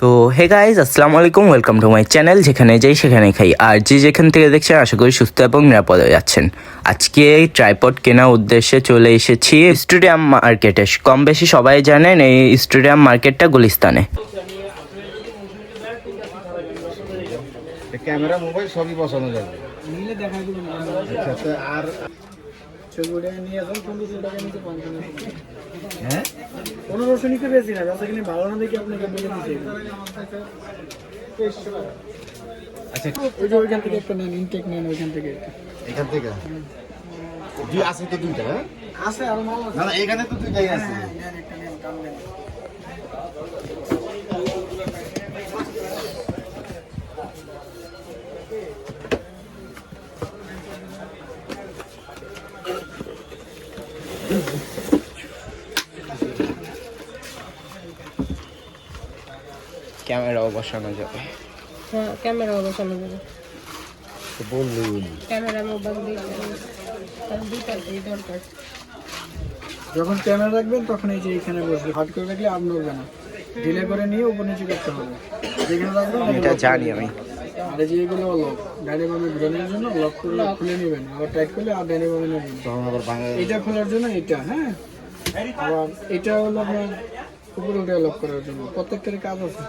তো hey guys আসসালামু আলাইকুম ওয়েলকাম টু মাই চ্যানেল যেখানে যাই সেখানে খাই। আর যে যেখান থেকে দেখছেন আশা করি সুস্থ এবং নিরাপদে যাচ্ছেন। আজকে এই ট্রাইপড কেনার উদ্দেশ্যে চলে এসেছি স্টেডিয়াম মার্কেটে কম বেশি সবাই জানেন এই স্টেডিয়াম মার্কেটটা গুলিস্তানে। ক্যামেরা মোবাইল সবই বসানো যাবে। আচ্ছা তা আর ছবিটা নিয়ে আসুন পনেরোশো টাকা নিতে পারবেন হ্যাঁ? পনেরোশো নিতে বেশি না যাতে কিনে ভালো না দেখে আপনাকে বলে দিতে আচ্ছা। ওই যে ওইখান থেকে একটা নেন ইনটেক নেন ওইখান থেকে এখান থেকে? দুই আছে তো দুইটা হ্যাঁ? আছে আরও মাল না না এখানে তো দুইটাই আছে। ক্যামেরাও বসানো যাবে। হ্যাঁ ক্যামেরা বসানো যাবে। বললুন ক্যামেরা মোবাইল দিয়ে দরকার। যখন ক্যামেরা রাখবেন তখন এই যে এখানে বসবে। হাট করে রাখলে আপ নড়বে না। ডিলে করে নিয়ে উপর নিচে করতে হবে। যেখানে রাখবেন এটা জানি আমি। আর এই যে এগুলো লক ডাইনে বামে ঘোরানোর জন্য লক করে খুলে নেবেন। আবার টাইট করলে আর ডাইনে বামে নেবেন তখন আবার বাংলা এটা খোলার জন্য এটা হ্যাঁ? আবার এটা হলো আপনার উপরে উঠে লক করার জন্য। প্রত্যেকটার কাজ আছে।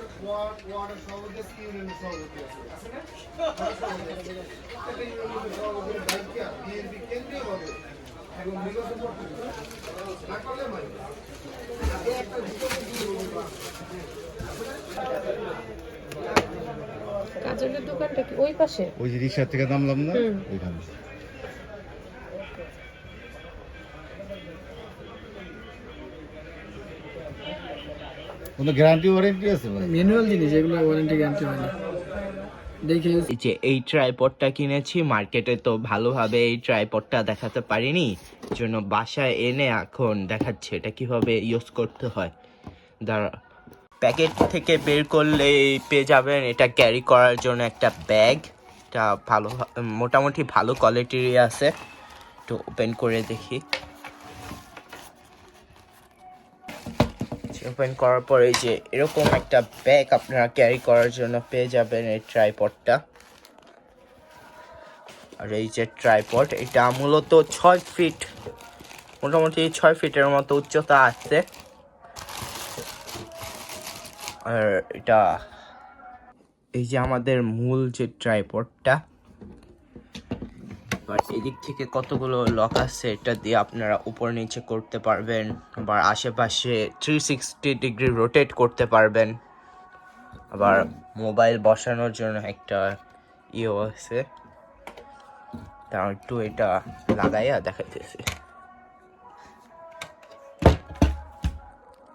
কাজলের দোকানটা কি ওই পাশে? ওই যে রিক্সা থেকে নামলাম না? ওইখানে। কোনো গ্যারান্টি ওয়ারেন্টি আছে ভাই? ম্যানুয়াল জিনিস এগুলো ওয়ারেন্টি গ্যারান্টি হয় না। দেখে এই যে এই ট্রাইপডটা কিনেছি মার্কেটে তো ভালোভাবে এই ট্রাইপডটা দেখাতে পারিনি। জন্য বাসায় এনে এখন দেখাচ্ছে এটা কীভাবে ইউজ করতে হয়। দাঁড়া প্যাকেট থেকে বের করলে পেয়ে যাবেন। এটা ক্যারি করার জন্য একটা ব্যাগ। এটা ভালো, মোটামুটি ভালো কোয়ালিটিরই আছে। একটু ওপেন করে দেখি। ওপেন করার পরে যে এরকম একটা ব্যাগ আপনারা ক্যারি করার জন্য পেয়ে যাবেন এই ট্রাইপডটা। আর এই যে ট্রাইপড, এটা মূলত ছয় ফিট, মোটামুটি ছয় ফিটের মতো উচ্চতা আছে। আর এটা এই যে আমাদের মূল যে ট্রাইপডটা এবার এদিক থেকে কতগুলো লক আছে এটা দিয়ে আপনারা উপর নিচে করতে পারবেন, আবার আশেপাশে থ্রি সিক্সটি ডিগ্রি রোটেট করতে পারবেন। আবার মোবাইল বসানোর জন্য একটা ইয়েও আছে। তা একটু এটা লাগাইয়া দেখাইতেছি।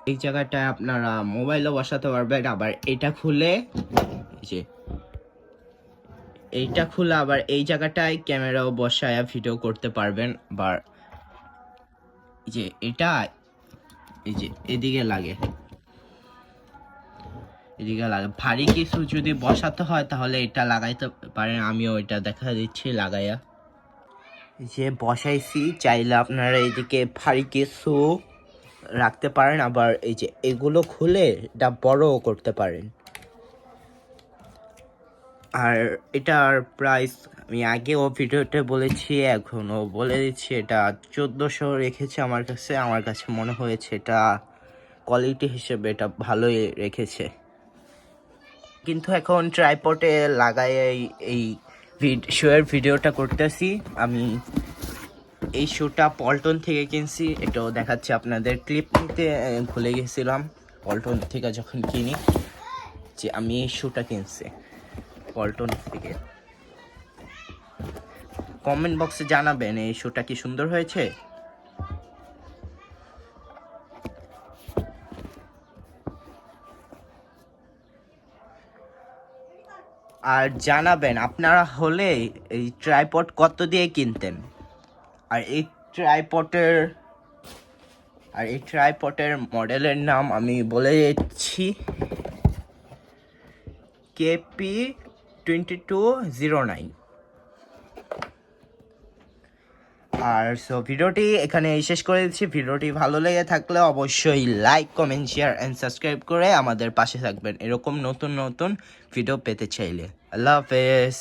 এই জায়গাটায় আপনারা মোবাইলও বসাতে পারবেন, আবার এটা খুলে যে, এইটা খুলে আবার এই জায়গাটায় ক্যামেরাও বসায় ভিডিও করতে পারবেন, আবার যে এটা, এই যে এদিকে লাগে। এদিকে লাগে। ভারী কিছু যদি বসাতে হয় তাহলে এটা লাগাইতে পারেন, আমিও এটা দেখা দিচ্ছি লাগাইয়া। যে বসাইছি, চাইলে আপনারা এইদিকে ভারী কিছু রাখতে পারেন, আবার এই যে এগুলো খুলে এটা বড়ও করতে পারেন। আর এটার প্রাইস আমি আগেও ভিডিওতে বলেছি, এখনও বলে দিচ্ছি, এটা চোদ্দোশো রেখেছে আমার কাছে। আমার কাছে মনে হয়েছে এটা কোয়ালিটি হিসেবে এটা ভালোই রেখেছে। কিন্তু এখন ট্রাইপটে লাগাই এই- এই শোয়ের ভিডিওটা করতেছি। আমি এই শোটা পল্টন থেকে কিনছি। এটাও দেখাচ্ছি আপনাদের। ক্লিপ নিতে ভুলে গেছিলাম। পল্টন থেকে যখন কিনি, যে আমি এই শোটা কিনছি। পল্টন থেকে। কমেন্ট বক্সে জানাবেন, এই শোটা কি সুন্দর হয়েছে? আর জানাবেন, আপনারা হলে এই ট্রাইপড কত দিয়ে কিনতেন? আর এই ট্রাইপটের, আর এই ট্রাইপটের মডেলের নাম আমি বলে দিচ্ছি KP twenty two zero nine. আর সো ভিডিওটি এখানে শেষ করে দিচ্ছি। ভিডিওটি ভালো লেগে থাকলে অবশ্যই like comment share and subscribe করে আমাদের পাশে থাকবেন। এরকম নতুন নতুন ভিডিও পেতে চাইলে। আল্লাহ হাফেজ।